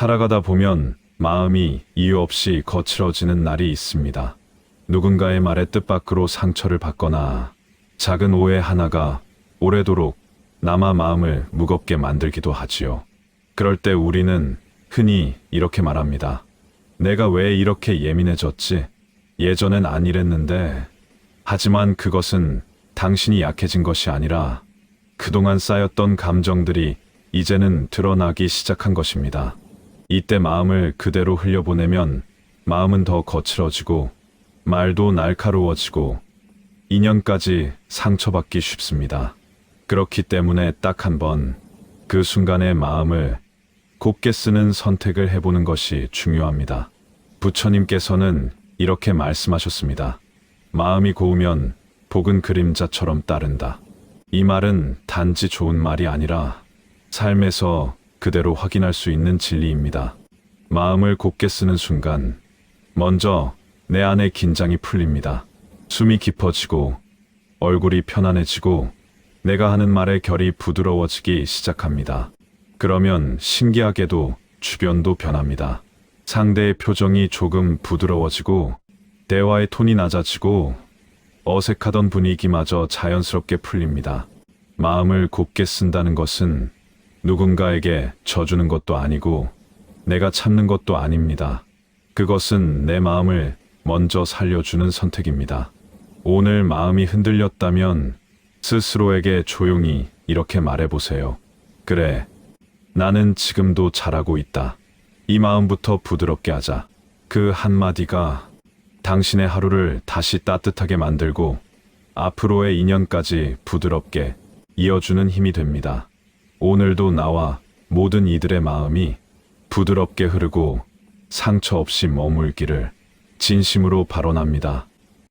살아가다 보면 마음이 이유 없이 거칠어지는 날이 있습니다. 누군가의 말에 뜻밖으로 상처를 받거나 작은 오해 하나가 오래도록 남아 마음을 무겁게 만들기도 하지요. 그럴 때 우리는 흔히 이렇게 말합니다. 내가 왜 이렇게 예민해졌지? 예전엔 안 이랬는데. 하지만 그것은 당신이 약해진 것이 아니라 그동안 쌓였던 감정들이 이제는 드러나기 시작한 것입니다. 이때 마음을 그대로 흘려보내면 마음은 더 거칠어지고 말도 날카로워지고 인연까지 상처받기 쉽습니다. 그렇기 때문에 딱 한 번 그 순간의 마음을 곱게 쓰는 선택을 해보는 것이 중요합니다. 부처님께서는 이렇게 말씀하셨습니다. 마음이 고우면 복은 그림자처럼 따른다. 이 말은 단지 좋은 말이 아니라 삶에서 그대로 확인할 수 있는 진리입니다. 마음을 곱게 쓰는 순간, 먼저 내 안의 긴장이 풀립니다. 숨이 깊어지고, 얼굴이 편안해지고, 내가 하는 말의 결이 부드러워지기 시작합니다. 그러면 신기하게도 주변도 변합니다. 상대의 표정이 조금 부드러워지고, 대화의 톤이 낮아지고, 어색하던 분위기마저 자연스럽게 풀립니다. 마음을 곱게 쓴다는 것은 누군가에게 져주는 것도 아니고 내가 참는 것도 아닙니다. 그것은 내 마음을 먼저 살려주는 선택입니다. 오늘 마음이 흔들렸다면 스스로에게 조용히 이렇게 말해보세요. 그래, 나는 지금도 잘하고 있다. 이 마음부터 부드럽게 하자. 그 한마디가 당신의 하루를 다시 따뜻하게 만들고 앞으로의 인연까지 부드럽게 이어주는 힘이 됩니다. 오늘도 나와 모든 이들의 마음이 부드럽게 흐르고 상처 없이 머물기를 진심으로 발언합니다.